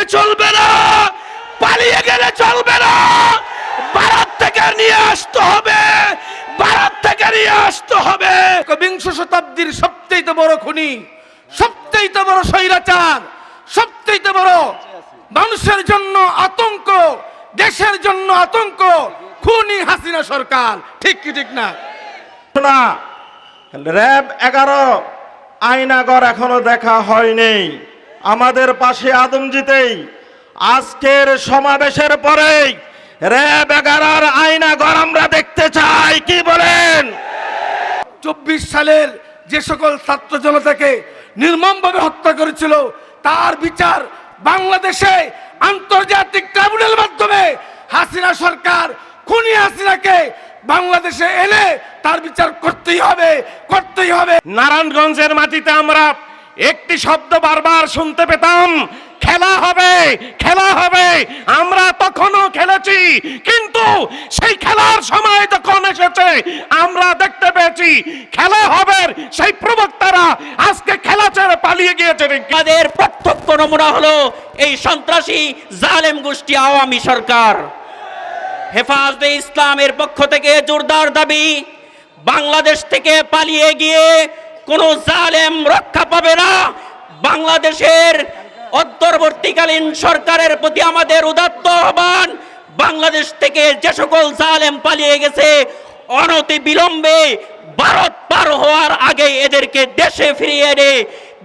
গেলে চলবে না পালিয়ে গেলে চলবে না। ভারত থেকে নিয়ে আসতে হবে ভারত থেকে নিয়ে আসতে হবে। বিংশ শতাব্দীর সবচেয়ে বড় খুনি সবচেয়ে বড় স্বৈরাচার সবচেয়ে বড় মানুষের জন্য আতঙ্ক দেশের জন্য আতঙ্ক খুনি হাসিনা সরকার। ঠিক কি ঠিক না? না র্যাব এগারো আয়নাগর এখনও দেখা হয়নি। আমাদের পাশে আদম আদমজিতেই আজকের সমাবেশের পরেই র্যাব এগারোর আয়নাগর আমরা দেখতে চাই কি বলেন? চব্বিশ সালের যে সকল ছাত্র জনতাকে নির্মমভাবে হত্যা করেছিল তার বিচার বাংলাদেশে আন্তর্জাতিক ট্রাইব্যুনাল মাধ্যমে হাসিনা সরকার খুনি হাসিনাকে বাংলাদেশে এনে তার বিচার করতেই হবে করতেই হবে। নারায়ণগঞ্জের মাটিতে আমরা একটি শব্দ বারবার শুনতে পেতাম, খেলা হবে খেলা হবে, আমরা তখনও খেলেছি, কিন্তু সেই খেলার সময় যখন এসেছে, আমরা দেখতে পেয়েছি খেলা হবে, সেই প্রবক্তারা আজকে খেলা ছেড়ে পালিয়ে গিয়েছে আমাদের প্রত্যক্ষ নমুনা হলো এই সন্ত্রাসী জালেম গোষ্ঠী আওয়ামী সরকার। হেফাজতে ইসলামের পক্ষ থেকে জোরদার দাবি, বাংলাদেশ থেকে পালিয়ে গিয়ে কোনো জালেম বাংলাদেশের অন্তর্বর্তীকালীন সরকারের প্রতি আমাদের উদাত্ত আহ্বান, বাংলাদেশ থেকে যে সকল জালেম পালিয়ে গেছে, অনতি বিলম্বে ভারত পার হওয়ার আগে এদেরকে দেশে ফিরিয়ে এনে,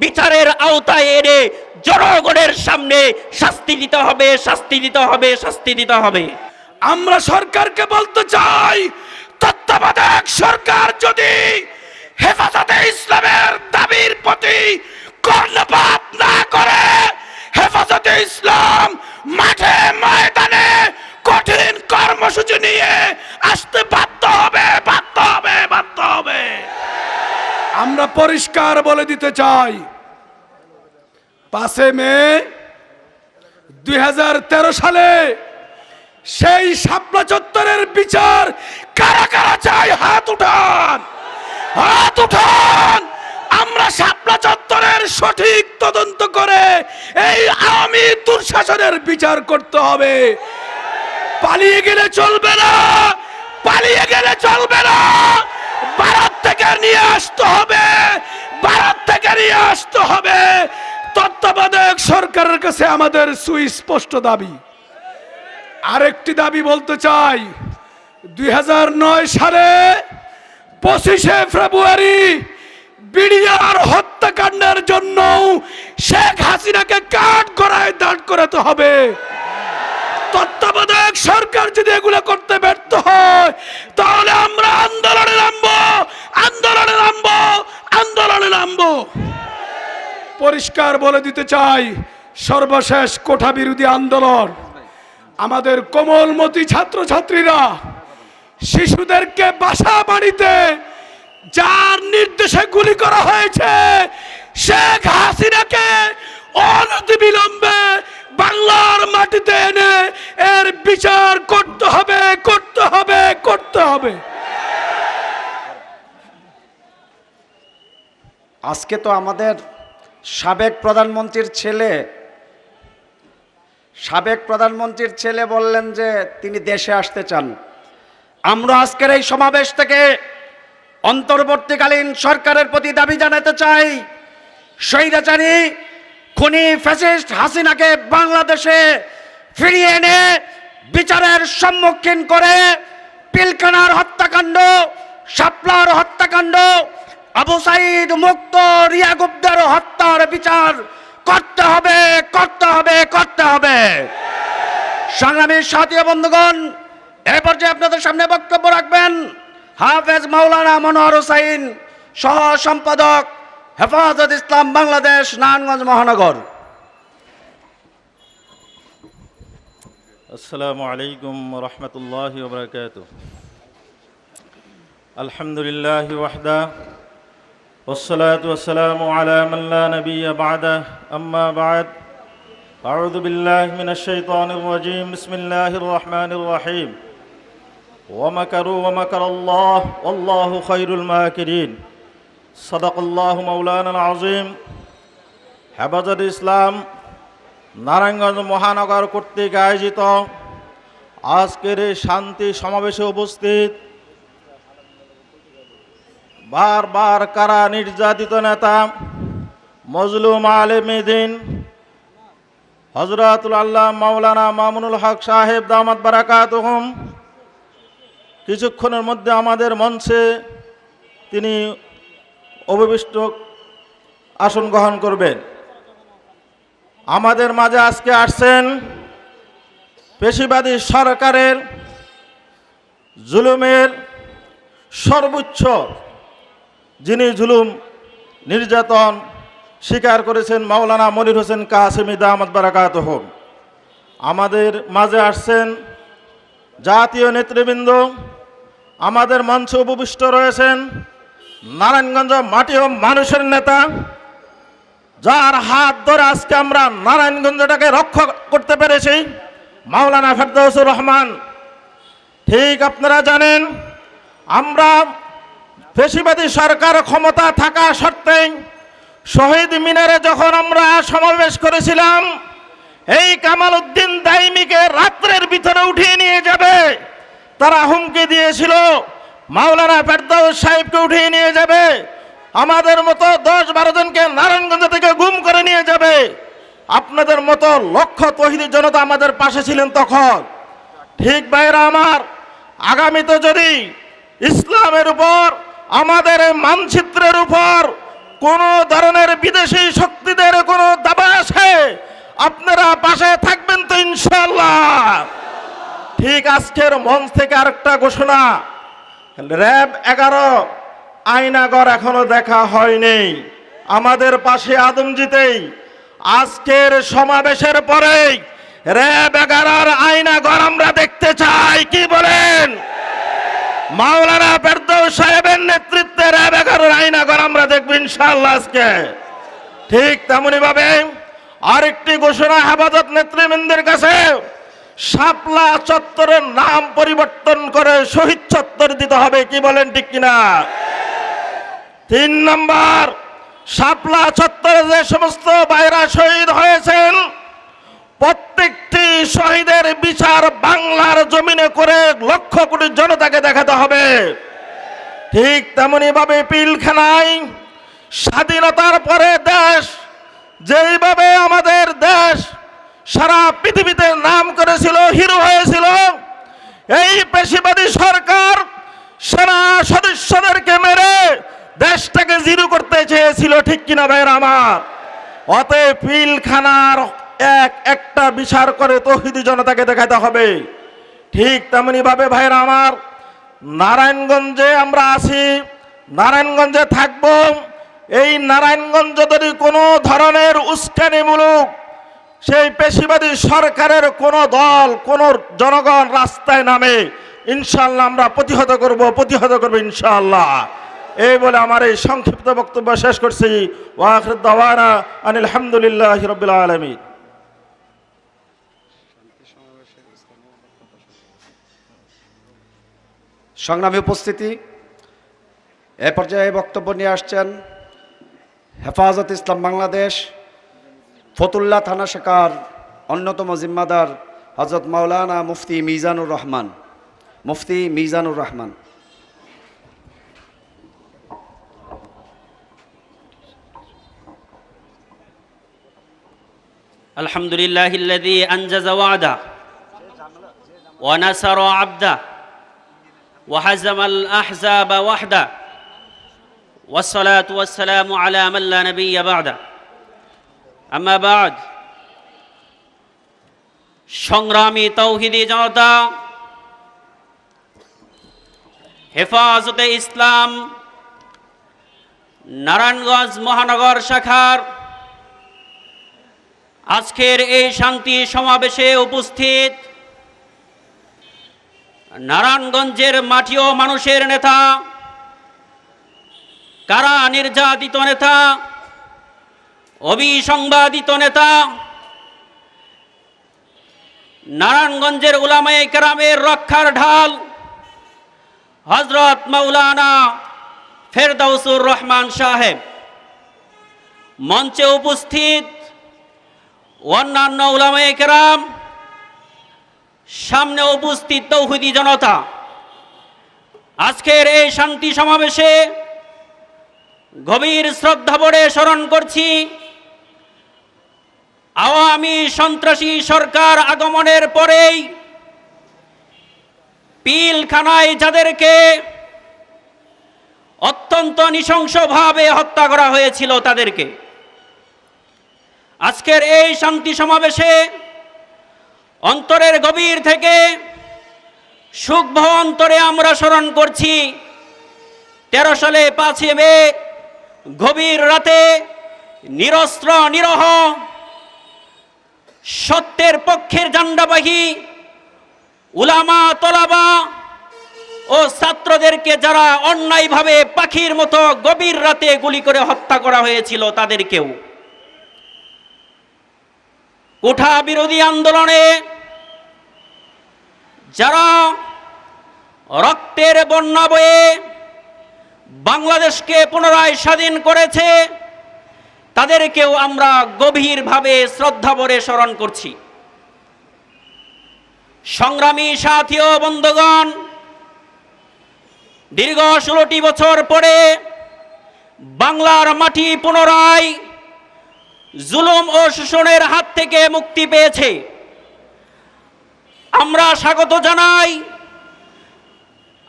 বিচারের আওতায় এনে জনগণের সামনে শাস্তি দিতে হবে, শাস্তি দিতে হবে, শাস্তি দিতে হবে। আমরা সরকারকে বলতে চাই, তত্ত্বাবধায়ক সরকার যদি হেফাজতে ইসলামের দাবির প্রতি কর্ণপাত না করে হেফাজতে ইসলাম মাঠে ময়দানে কঠিন কর্মসূচি নিয়ে আসতে বাধ্য হবে বাধ্য হবে বাধ্য হবে। আমরা পরিষ্কার বলে দিতে চাই পাঁচে মে দু হাজার তেরো সালে সেই শাপলা চত্বরের বিচার কারা কারা চাই হাত উঠান হাত উঠান। আমরা শাপলা চত্বরের সঠিক তদন্ত করে এই আওয়ামী দুঃশাসনের বিচার করতে হবে। পালিয়ে গেলে চলবে না, পালিয়ে গেলে চলবে না। ভারত থেকে নিয়ে আসতে হবে ভারত থেকে নিয়ে আসতে হবে। তত্ত্বাবধায়ক সরকারের কাছে আমাদের সুস্পষ্ট দাবি। আরেকটি দাবি বলতে চাই, দুই হাজার নয় সালে পঁচিশে ফেব্রুয়ারি বিডিআর হত্যাকাণ্ডের জন্য শেখ হাসিনাকে কাঠ করায় দাঁড় করাতে হবে। তত্ত্বাবধায়ক সরকার যদি এগুলো করতে ব্যর্থ হয়, তাহলে আমরা আন্দোলনে নামবো আন্দোলনে নামবো আন্দোলনে নামবো। পরিষ্কার বলে দিতে চাই, সর্বশেষ কোঠা বিরোধী আন্দোলন। আমাদের কোমলমতি ছাত্রছাত্রীরা শিশুদেরকে বাসা বাড়িতে যার নির্দেশে গুলি করা হয়েছে, শেখ হাসিনাকে অনতি বিলম্বে বাংলার মাটিতে এনে এর বিচার করতে হবে করতে হবে করতে হবে। আজকে তো আমাদের সাবেক প্রধানমন্ত্রীর ছেলে, সাবেক প্রধানমন্ত্রীর ছেলে বললেন যে তিনি দেশে আসতে চান। আমরা আজকের এই সমাবেশ থেকে অন্তর্বর্তীকালীন সরকারের প্রতি দাবি জানাতে চাই। স্বৈরাচারী খুনি ফ্যাসিস্ট হাসিনাকে বাংলাদেশে ফিরিয়ে এনে বিচারের সম্মুখীন করে পিলখানার হত্যাকাণ্ড, শাপলার হত্যাকাণ্ড, আবু সাইদ মুক্ত রিয়া গুপ্তার হত্যার বিচার করতে হবে করতে হবে করতে হবে। সংগ্রামী সাথী বন্ধুগণ এরপর যে আপনাদের সামনে বক্তব্য রাখবেন হাফেজ মাওলানা মনোহর হোসাইন সহ সম্পাদক হেফাজত ইসলাম বাংলাদেশ নারায়ণগঞ্জ মহানগর السلام عليكم ورحمة الله وبركاته الحمد لله وحده والصلاة والسلام على من لا نبي بعده أما بعد أعوذ بالله من الشيطان الرجيم بسم الله الرحمن الرحيم ومكروا ومكر الله والله خير الماكرين صدق الله مولانا العظيم حفظ الإسلام নারায়ণগঞ্জ মহানগর কর্তৃক আয়োজিত আজকের এই শান্তি সমাবেশে উপস্থিত বারবার কারা নির্যাতিত নেতা মজলুম আলেমিদিন হজরতুল আল্লাহ মাওলানা মামুনুল হক সাহেব দামাত বারাকাতুহুম কিছুক্ষণের মধ্যে আমাদের মঞ্চে তিনি অভিবিষ্ট আসন গ্রহণ করবেন। আমাদের মাঝে আজকে আসছেন পেশিবাদী সরকারের জুলুমের সর্বোচ্চ, যিনি জুলুম নির্যাতন স্বীকার করেছেন মাওলানা মনির হোসেন কাসেমি দামাত বারাকাত হোক আমাদের মাঝে আসছেন জাতীয় নেতৃবৃন্দ আমাদের মঞ্চে উপবিষ্ট রয়েছেন নারায়ণগঞ্জ মাটি ও মানুষের নেতা। যার হাত ধরে আজকে আমরা নারায়ণগঞ্জটাকে রক্ষা করতে পেরেছি, মাওলানা ফেরদৌসুর রহমান। ঠিক আপনারা জানেন, আমরা পেশিবাদী সরকার ক্ষমতা থাকা সত্ত্বেই শহীদ মিনারে যখন আমরা সমাবেশ করেছিলাম, এই কামাল উদ্দিন দাইমিকে রাত্রের ভিতরে উঠিয়ে নিয়ে যাবে। তারা হুমকি দিয়েছিল। মাওলানা ফেরদাউস সাহেবকে উঠিয়ে নিয়ে যাবে। আমাদের মতো দশ বারো জনকে নারায়ণগঞ্জ থেকে গুম করে নিয়ে যাবে। আপনাদের মতো লক্ষ তহিদি জনতা আমাদের পাশে ছিলেন তখন। ঠিক ভাইরা আমার, আগামীতে যদি ইসলামের উপর, আমাদের মানচিত্রের উপর কোনো ধরনের বিদেশি শক্তিদের কোনো দাবা আসে, আপনারা পাশে থাকবেন তো ইনশাল্লাহ ঠিক আজকের মঞ্চ থেকে আরেকটা ঘোষণা। র্যাব এগারো আয়নাগর এখনও দেখা হয়নি। আমাদের পাশে আদমজিতেই আজকের সমাবেশের পরেই র্যাব এগারোর আয়নাগর আমরা দেখতে চাই। কি বলেন? মাওলানা ফেরদৌস সাহেবের নেতৃত্বে র্যাব এগারোর আইনাগর আমরা দেখব ইনশাআল্লাহ আজকে। ঠিক তেমনি ভাবে আরেকটি ঘোষণা হেফাজত নেতৃবৃন্দের কাছে। শাপলা চত্বরের নাম পরিবর্তন করে শহীদ চত্বর দিতে হবে, কি বলেন ঠিক কিনা? তিন নম্বর, শাপলা চত্বরে যে সমস্ত বাইরা শহীদ হয়েছেন, প্রত্যেকটি শহীদের বিচার বাংলার জমিনে করে লক্ষ কোটি জনতাকে দেখাতে হবে। ঠিক তেমনি ভাবে পিলখানায় স্বাধীনতার পরে দেশ, যেইভাবে আমাদের দেশ সারা পৃথিবীতে নাম করেছিল, হিরো হয়েছিল। এই পেশিবাদী সরকার সেনা সদস্যদেরকে মেরে দেশটাকে জিরো করতে চেয়েছিল, ঠিক কিনা ভাইয়ের আমার? অতএব পিলখানার এক, একটা বিচার করে তহিদি জনতাকে দেখাতে হবে। ঠিক তেমনি ভাবে ভাইরা আমার, নারায়ণগঞ্জে আমরা আছি, নারায়ণগঞ্জে থাকব। এই নারায়ণগঞ্জ যদি কোনো ধরনের উস্কানিমূলক সেই পেশিবাদী সরকারের কোনো দল, কোনো জনগণ রাস্তায় নামে ইনশাল্লাহ আমরা প্রতিহত করব, প্রতিহত করব ইনশাআল্লাহ। এই বলে আমার এই সংক্ষিপ্ত বক্তব্য শেষ করছি। দাওয়ানা আনিল আলমী সংগ্রামী উপস্থিতি, এ পর্যায়ে বক্তব্য নিয়ে আসছেন হেফাজত ইসলাম বাংলাদেশ ফতুল্লা থানা শাখার অন্যতম জিম্মাদার হজরত মাওলানা মুফতি মিজানুর রহমান মুফতি মিজানুর রহমান الحمد لله الذي أنجز وعده ونصر عبده وهزم الأحزاب وحده والصلاة والسلام على من لا نبي بعده আমাবাদ সংগ্রামী তৌহিদি জনতা, হেফাজতে ইসলাম, নারায়ণগঞ্জ মহানগর শাখার আজকের এই শান্তি সমাবেশে উপস্থিত নারায়ণগঞ্জের মাটিও মানুষের নেতা, কারা নির্যাতিত নেতা অবিসংবাদিত নেতা। নারায়ণগঞ্জের উলামায়ে কেরামের রক্ষার ঢাল। হজরত মাওলানা ফেরদাউসুর রহমান সাহেব। মঞ্চে উপস্থিত অন্যান্য উলামায়ে কেরাম। সামনে উপস্থিত তৌহিদি জনতা। আজকের এই শান্তি সমাবেশে গভীর শ্রদ্ধা ভরে স্মরণ করছি। আওয়ামী সন্ত্রাসী সরকার আগমনের পরেই পিলখানায় যাদেরকে অত্যন্ত নৃশংসভাবে হত্যা করা হয়েছিল তাদেরকে। আজকের এই শান্তি সমাবেশে অন্তরের গভীর থেকে সুখভ অন্তরে আমরা স্মরণ করছি, তেরো সালে পাঁচই মে, গভীর রাতে নিরস্ত্র নিরহ সত্যের পক্ষের জান্ডাবাহী উলামা, তলাবা ও ছাত্রদেরকে যারা অন্যায়ভাবে পাখির মতো গভীর রাতে গুলি করে হত্যা করা হয়েছিল, তাদেরকেও। কোঠা বিরোধী আন্দোলনে যারা রক্তের বন্যা বয়ে বাংলাদেশকে পুনরায় স্বাধীন করেছে তাদেরকেও আমরা গভীরভাবে শ্রদ্ধা ভরে স্মরণ করছি। সংগ্রামী সাথী ও বন্ধুগণ, দীর্ঘ ষোলোটি বছর পরে বাংলার মাটি পুনরায় জুলুম ও শোষণের হাত থেকে মুক্তি পেয়েছে। আমরা স্বাগত জানাই,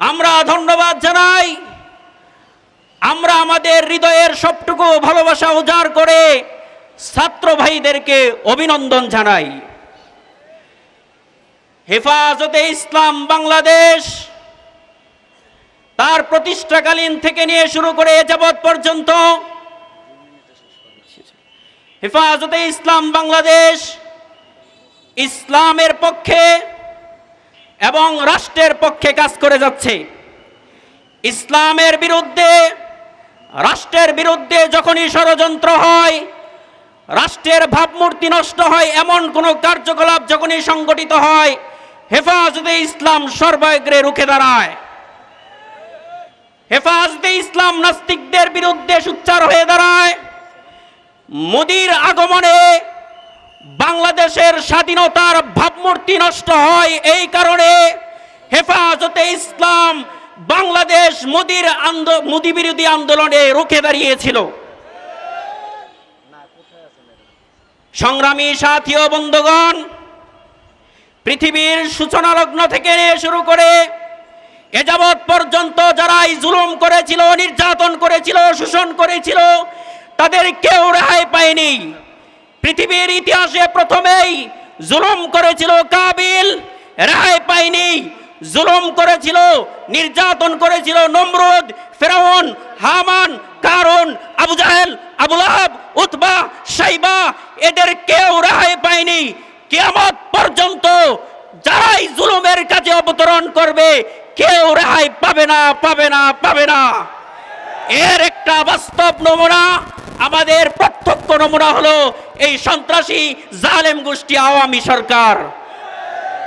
আমরা ধন্যবাদ জানাই আমরা আমাদের হৃদয়ের সবটুকু ভালোবাসা উজাড় করে ছাত্র ভাইদেরকে অভিনন্দন জানাই। হেফাজতে ইসলাম বাংলাদেশ তার প্রতিষ্ঠাকালীন থেকে নিয়ে শুরু করে যাবৎ পর্যন্ত হেফাজতে ইসলাম বাংলাদেশ ইসলামের পক্ষে এবং রাষ্ট্রের পক্ষে কাজ করে যাচ্ছে। ইসলামের বিরুদ্ধে রাষ্ট্রের বিরুদ্ধে যখনই ষড়যন্ত্র হয়, রাষ্ট্রের ভাবমূর্তি নষ্ট হয়, এমন কোনো কার্যকলাপ যখনই সংগঠিত হয়, হেফাজতে ইসলাম সর্বাগ্রে রুখে দাঁড়ায়। হেফাজতে ইসলাম নাস্তিকদের বিরুদ্ধে সুচ্চার হয়ে দাঁড়ায়। মোদির আগমনে বাংলাদেশের স্বাধীনতার ভাবমূর্তি নষ্ট হয়, এই কারণে হেফাজতে ইসলাম বাংলাদেশ মোদির আন্দো, মোদি বিরোধী আন্দোলনে রুখে দাঁড়িয়েছিল। সংগ্রামী সাথী ও বন্ধুগণ, পৃথিবীর সূচনা লগ্ন থেকে শুরু করে এ যাবৎ পর্যন্ত যারা এই জুলুম করেছিল, নির্যাতন করেছিল, শোষণ করেছিল, তাদের কেউ রেহাই পায়নি। পৃথিবীর ইতিহাসে প্রথমেই জুলুম করেছিল কাবিল, রেহাই পায়নি। জুলুম করেছিল, নির্যাতন করেছিল নমরুদ, ফেরাউন, হামান কারণ আবু জাহেল আবুল উতবা সাইবা এদের কেউ রেহাই পায়নি। কিয়ামত পর্যন্ত যারাই জুলুমের কাছে অবতরণ করবে, কেউ রেহাই পাবে না পাবে না পাবে না। এর একটা বাস্তব নমুনা, আমাদের প্রত্যক্ষ নমুনা হলো এই সন্ত্রাসী জালেম গোষ্ঠী আওয়ামী সরকার।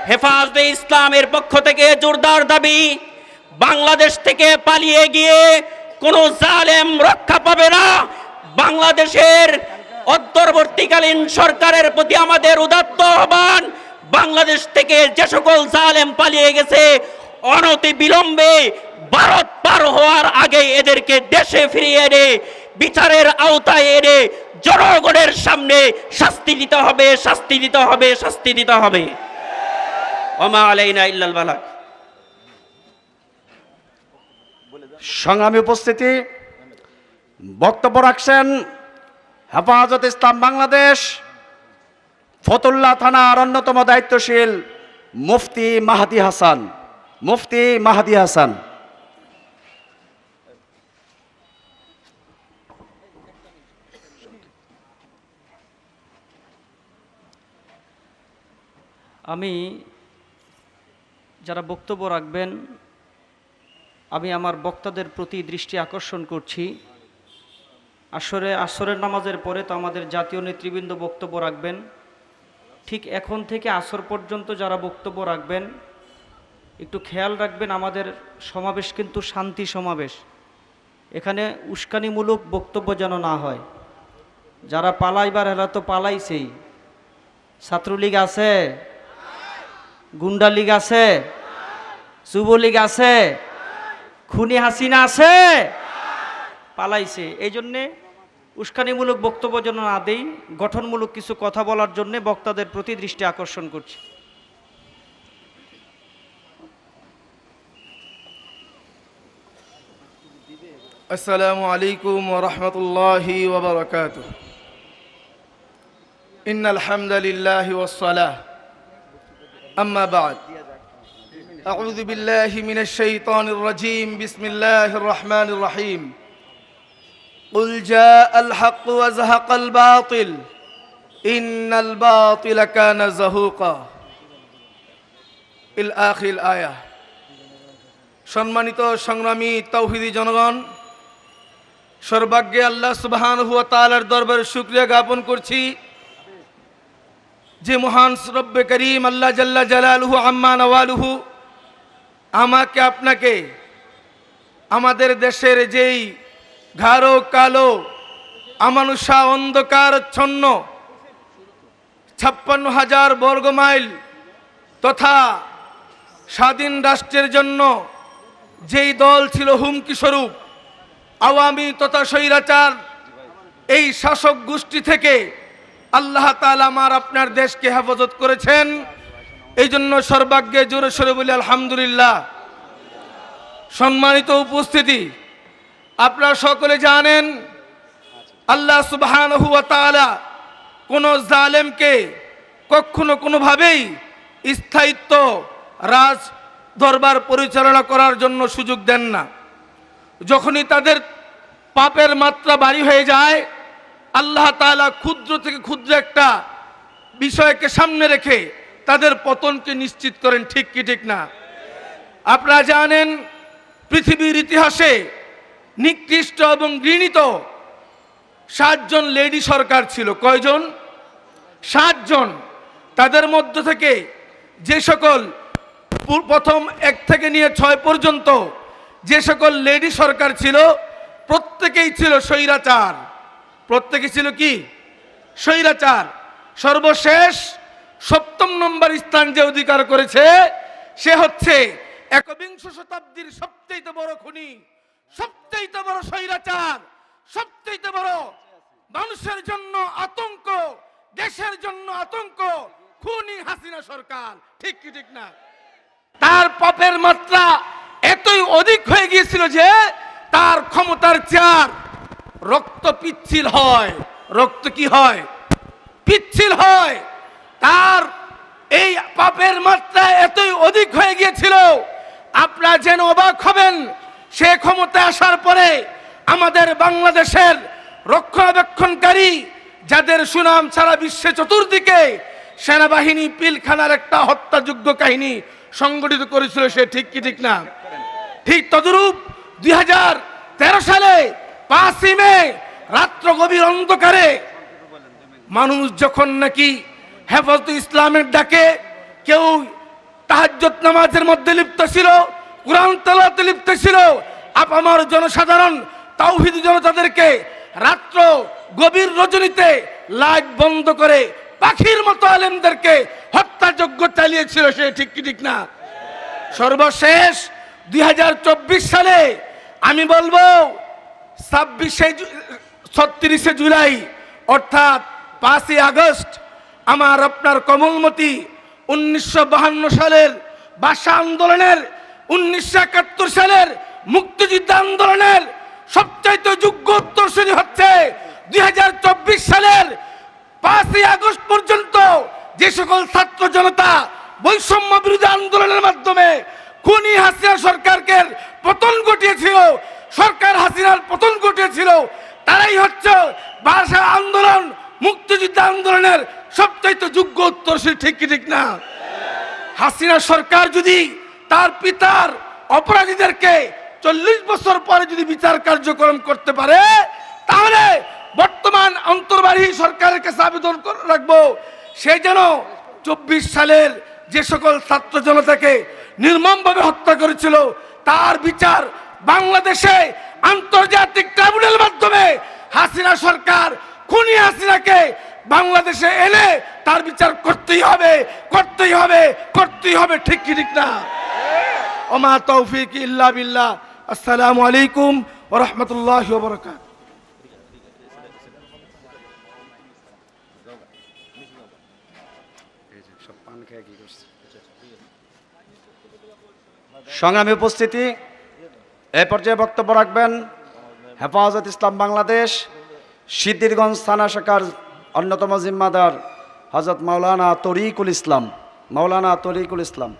হেফাজতে ইসলামের পক্ষ থেকে জোরদার দাবি, বাংলাদেশ থেকে পালিয়ে গিয়ে কোনো জালেম রক্ষা পাবে না। বাংলাদেশের অন্তর্বর্তীকালীন সরকারের প্রতি আমাদের উদাত্ত আহ্বান, বাংলাদেশ থেকে যে সকল জালেম পালিয়ে গেছে অনতি বিলম্বে ভারত পার হওয়ার আগে এদেরকে দেশে ফিরিয়ে এনে, বিচারের আওতায় এনে জনগণের সামনে শাস্তি দিতে হবে, শাস্তি দিতে হবে, শাস্তি দিতে হবে। ওমা আলাইনা ইল্লাল বালাক। সংগ্রামী উপস্থিতি। বক্তব্য রাখছেন হেফাজত ইসলাম বাংলাদেশ ফতুল্লা থানার অন্যতম দায়িত্বশীল মুফতি মাহাদি হাসান। মুফতি মাহাদি হাসান। আমি যারা বক্তব্য রাখবেন, আমি আমার বক্তাদের প্রতি দৃষ্টি আকর্ষণ করছি। আসরে, আসরের নামাজের পরে তো আমাদের জাতীয় নেতৃবৃন্দ বক্তব্য রাখবেন। ঠিক এখন থেকে আসর পর্যন্ত যারা বক্তব্য রাখবেন, একটু খেয়াল রাখবেন আমাদের সমাবেশ কিন্তু শান্তি সমাবেশ। এখানে উস্কানিমূলক বক্তব্য যেন না হয়। যারা পালাইবার এরা তো পালাইছেই। ছাত্রলীগ আছে গুন্ডা লীগ আছে। যুবলীগ আছে? খুনি হাসিনা আছে? পালাইছে। এই জন্যে উস্কানিমূলক বক্তব্য যেন না দেই, গঠনমূলক কিছু কথা বলার জন্য বক্তাদের প্রতি দৃষ্টি আকর্ষণ করছি। আসসালামু আলাইকুম রহমতুল্লাহি ওবরাকাত ইন্নাল হামদুলিল্লাহি ওয়াসসালাহ আম্মা বাদ। أعوذ بالله من الشيطان الرجيم بسم الله الرحمن الرحيم قل جاء الحق وزهق الباطل إن الباطل كان زهوقا الآخر الآية সম্মানিত সংগ্রামী তৌহিদি জনগণ সর্বাগ্যে আল্লাহ সুবহান হুয়া তালার দরবারে শুক্রিয়া জ্ঞাপন করছি যে মহান রব্বে করিম আল্লাহ জাল্লা জালালুহু আম্মা নওয়ালুহু আমাকে আপনাকে আমাদের দেশের যেই ঘাড়ো কালো, আমানুষা অন্ধকারচ্ছন্ন ছাপ্পান্ন হাজার বর্গ মাইল তথা স্বাধীন রাষ্ট্রের জন্য যেই দল ছিল হুমকি স্বরূপ, আওয়ামী তথা স্বৈরাচার, এই শাসক গোষ্ঠী থেকে আল্লাহ তাআলা আমার আপনার দেশকে হেফাজত করেছেন। এই জন্য সর্বাগ্যে জোরে সরে বলি, আলহামদুলিল্লাহ। সম্মানিত উপস্থিতি, আপনারা সকলে জানেন, আল্লাহ সুবহানাহু ওয়া তাআলা কোন জালেমকে কখনো কোনোভাবেই স্থায়িত্ব, রাজ দরবার পরিচালনা করার জন্য সুযোগ দেন না। যখনই তাদের পাপের মাত্রা বাড়ি হয়ে যায়, আল্লাহ তাআলা ক্ষুদ্র থেকে ক্ষুদ্র একটা বিষয়কে সামনে রেখে তাদের পতনকে নিশ্চিত করেন, ঠিক কি ঠিক না? আপনারা জানেন, পৃথিবীর ইতিহাসে নিকৃষ্ট এবং ঘৃণিত সাতজন লেডি সরকার ছিল। কয়জন? সাতজন। তাদের মধ্য থেকে যে সকল প্রথম এক থেকে নিয়ে ছয় পর্যন্ত যে সকল লেডি সরকার ছিল, প্রত্যেকেই ছিল স্বৈরাচার। প্রত্যেকে ছিল কি? স্বৈরাচার। সর্বশেষ সপ্তম নম্বর স্থান যে অধিকার করেছে, সে হচ্ছে একবিংশ শতাব্দীর সবচেয়ে বড় খুনি সবচেয়ে বড় স্বৈরাচার সবচেয়ে বড় মানুষের জন্য আতঙ্ক, দেশের জন্য আতঙ্ক, খুনি হাসিনা সরকার। ঠিক কি, ঠিক না? তার পাপের মাত্রা এতই অধিক হয়ে গিয়েছিল যে তার ক্ষমতার চার রক্ত পিচ্ছিল হয়। রক্ত কি হয়? পিচ্ছিল হয়। পাপের মাত্রা এতই অধিক হয়ে গিয়েছিল, আপনারা যেন অবাক হবেন। সে ক্ষমতা আসার পরে আমাদের বাংলাদেশের রক্ষণাবেক্ষণকারী, যাদের সুনাম সারা বিশ্বে চতুর্দিকে, সেনাবাহিনী পিলখানার একটা হত্যাযোগ্য কাহিনী সংগঠিত করেছিল, সে ঠিক কি ঠিক না? ঠিক তদরূপ দুই হাজার তেরো সালে পাঁচই মে, রাত্র গভীর অন্ধকারে মানুষ যখন নাকি হেফাজত ইসলামের ডাকে কেউ তাহাজ্জত নামাজের মধ্যে লিপ্ত ছিল, কোরআন তেলাতে লিপ্ত ছিল। আপামার জনসাধারণ, তাওহিদ জনতাদেরকে রাত্র গভীর রজনীতে লাইট বন্ধ করে পাখির মতো আলেমদেরকে হত্যাযজ্ঞ চালিয়েছিল, সে ঠিক কি ঠিক না? সর্বশেষ দুই হাজার চব্বিশ সালে আমি বলব, ছাব্বিশে ছত্রিশে জুলাই, অর্থাৎ পাঁচই আগস্ট, আমার আপনার কমলমতি উনিশশো সালের ভাষা আন্দোলনের, উনিশশো একাত্তর সালের মুক্তিযুদ্ধ আন্দোলনের সবচাইতে যোগ্য উত্তরসূরি হচ্ছে দুই হাজার চব্বিশ সালের পাঁচই আগস্ট পর্যন্ত যে সকল ছাত্র জনতা বৈষম্য বিরোধী আন্দোলনের মাধ্যমে খুনি হাসিনা সরকারকে পতন ঘটিয়েছিল, সরকার হাসিনার পতন ঘটিয়েছিল, তারাই হচ্ছে ভাষা আন্দোলন, মুক্তিযুদ্ধ আন্দোলনের সবচাইতে যোগ্য উত্তর সে ঠিক কি ঠিক না। হাসিনা সরকার যদি তার পিতার অপরাধীদেরকে চল্লিশ বছর পরে যদি বিচার কার্যক্রম করতে পারে, তাহলে বর্তমান অন্তর্বাহী সরকারের কাছে আবেদন রাখব। সে যেন চব্বিশ সালের যে সকল ছাত্র জনতাকে নির্মমভাবে হত্যা করেছিল, তার বিচার বাংলাদেশে আন্তর্জাতিক ট্রাইব্যুনাল মাধ্যমে হাসিনা সরকার, খুনি হাসিনাকে বাংলাদেশে এনে তার বিচার করতেই হবে করতেই হবে করতেই হবে, ঠিক কি, ঠিক না? ওমা তৌফিক ইল্লা বিল্লাহ। আসসালামু আলাইকুম ওয়া রাহমাতুল্লাহি ওয়া বারাকাতুহু। সংগ্রামী উপস্থিতি, এ পর্যায়ে বক্তব্য রাখবেন হেফাজত ইসলাম বাংলাদেশ সিদ্দিরগঞ্জ থানা শাখার অন্যতম জিম্মাদার হজরত মাওলানা তরিকুল ইসলাম, মাওলানা তরিকুল ইসলাম।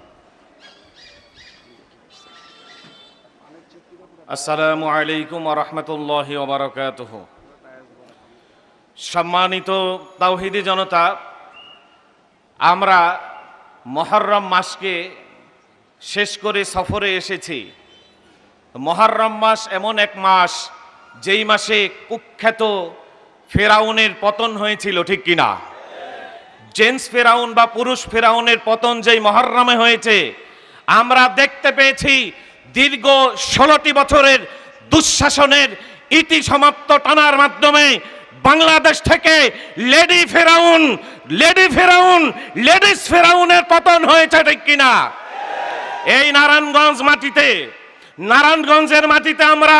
আসসালামু আলাইকুম রহমতুল্লাহ ওবরাকাতুহ সম্মানিত তাওহিদি জনতা, আমরা মহরম মাসকে শেষ করে সফরে এসেছি। মহরম মাস এমন এক মাস যেই মাসে কুখ্যাত ফেরাউনের পতন হয়েছিল, ঠিক কিনা? জেন্টস ফেরাউন বা পুরুষ ফেরাউনের পতন যেই মহরমে হয়েছে, আমরা দেখতে পেয়েছি দীর্ঘ ষোলোটি বছরের দুঃশাসনের ইতি সমাপ্ত টানার মাধ্যমে বাংলাদেশ থেকে লেডি ফেরাউন লেডি ফেরাউন, লেডিস ফেরাউনের পতন হয়েছে, ঠিক কিনা? এই নারায়ণগঞ্জ মাটিতে, নারায়ণগঞ্জের মাটিতে আমরা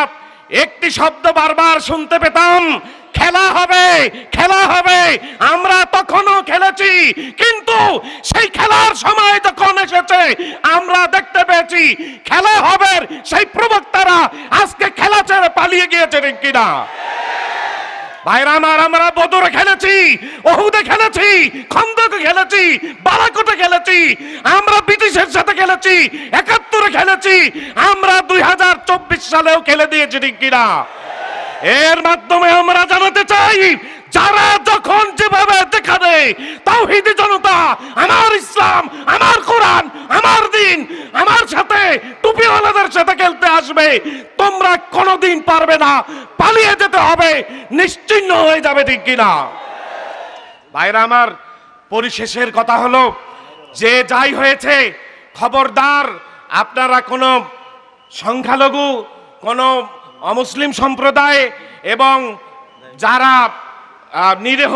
একটি শব্দ বারবার শুনতে পেতাম খেলা হবে খেলা হবে। আমরা তখনও খেলেছি, কিন্তু সেই খেলার সময় যখন এসেছে, আমরা দেখতে পেয়েছি খেলা হবে, সেই প্রবক্তারা আজকে খেলা ছেড়ে পালিয়ে গিয়েছে কিনা? আমার বদরে খেলেছি, ওহুদে খেলেছি, খন্দকে খেলেছি খেলেছি, আমরা ব্রিটিশের সাথে খেলেছি, একাত্তরে খেলেছি, আমরা দুই হাজার চব্বিশ সালেও খেলে দিয়েছি ঠিক কিনা? এর মাধ্যমে আমরা জানাতে চাই, যারা যখন যেভাবে দেখাবে তাওহিদি জনতা, আমার ইসলাম, আমার কোরআন, আমার দিন, আমার সাথে টুপিওয়ালাদের সাথে খেলতে আসবে, তোমরা কোনোদিন পারবে না, পালিয়ে যেতে হবে নিশ্চিহ্ন হয়ে যাবে ঠিক কিনা? ভাইরা আমার, পরিশেষের কথা হলো, যে যাই হয়েছে, খবরদার, আপনারা কোনো সংখ্যালঘু, কোনো অমুসলিম সম্প্রদায় এবং যারা নিরীহ,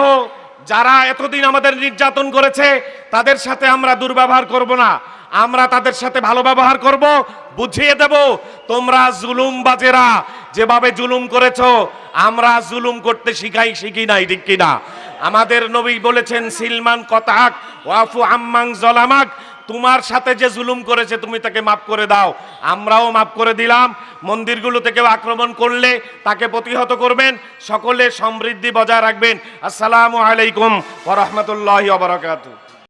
যারা এতদিন আমাদের নির্যাতন করেছে, তাদের সাথে আমরা দুর্ব্যবহার করব না। আমরা তাদের সাথে ভালো ব্যবহার করব, বুঝিয়ে দেব, তোমরা জুলুম বাজেরা, যেভাবে জুলুম করেছ, আমরা জুলুম করতে শিখাই, শিখি নাই, ঠিক কিনা? আমাদের নবী বলেছেন, সিলমান কতাক, ওয়াফু আম্মাং জলামাক তোমার সাথে যে জুলুম করেছে তুমি তাকে মাফ করে দাও। আমরাও মাফ করে দিলাম। মন্দিরগুলো থেকে আক্রমণ করলে তাকে প্রতিহত করবেন। সকলে সমৃদ্ধি বজায় রাখবেন। আসসালামু আলাইকুম ওয়া রাহমাতুল্লাহি ওয়া বারাকাতুহু।